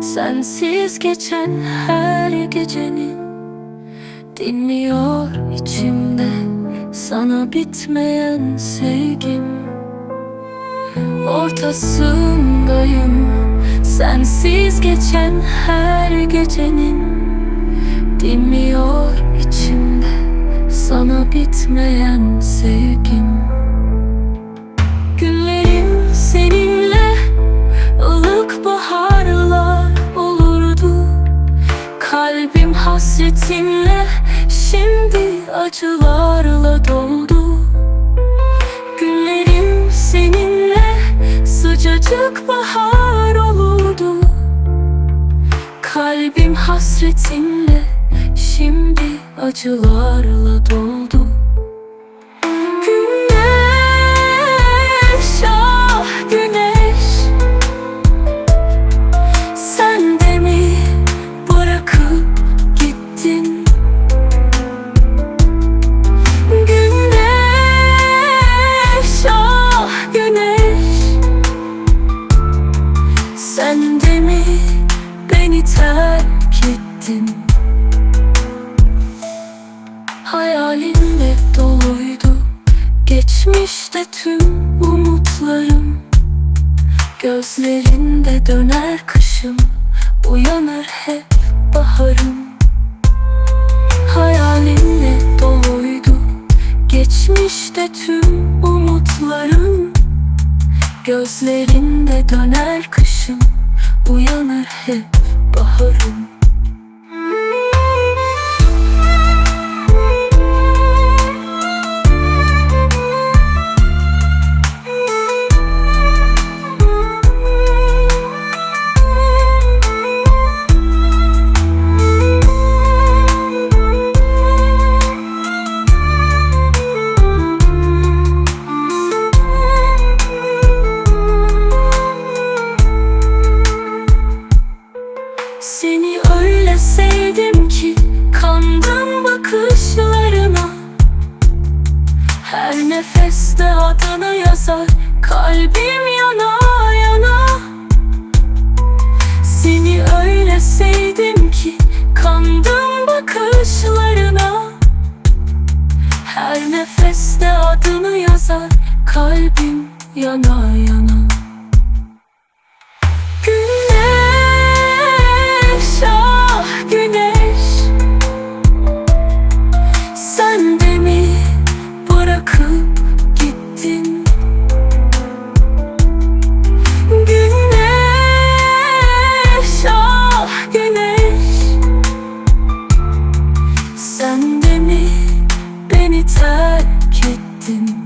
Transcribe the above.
Sensiz geçen her gecenin Dinmiyor içimde sana bitmeyen sevgim. Ortasındayım. Sensiz geçen her gecenin Dinmiyor içimde sana bitmeyen sevgim acılarla doldu. Günlerim seninle sıcacık bahar olurdu. Kalbim hasretinle şimdi acılarla terk ettin? Hayalinle doluydu. Geçmişte tüm umutlarım. Gözlerinde döner kışım. Uyanır hep baharım. Hayalinle doluydu. Geçmişte tüm umutlarım. Gözlerinde döner kışım. Uyanır hep baharım nefeste adını yazar kalbim yana yana. Seni öyle sevdim ki kandım bakışlarına. Her nefeste adını yazar kalbim yana yana beni, beni terk ettin.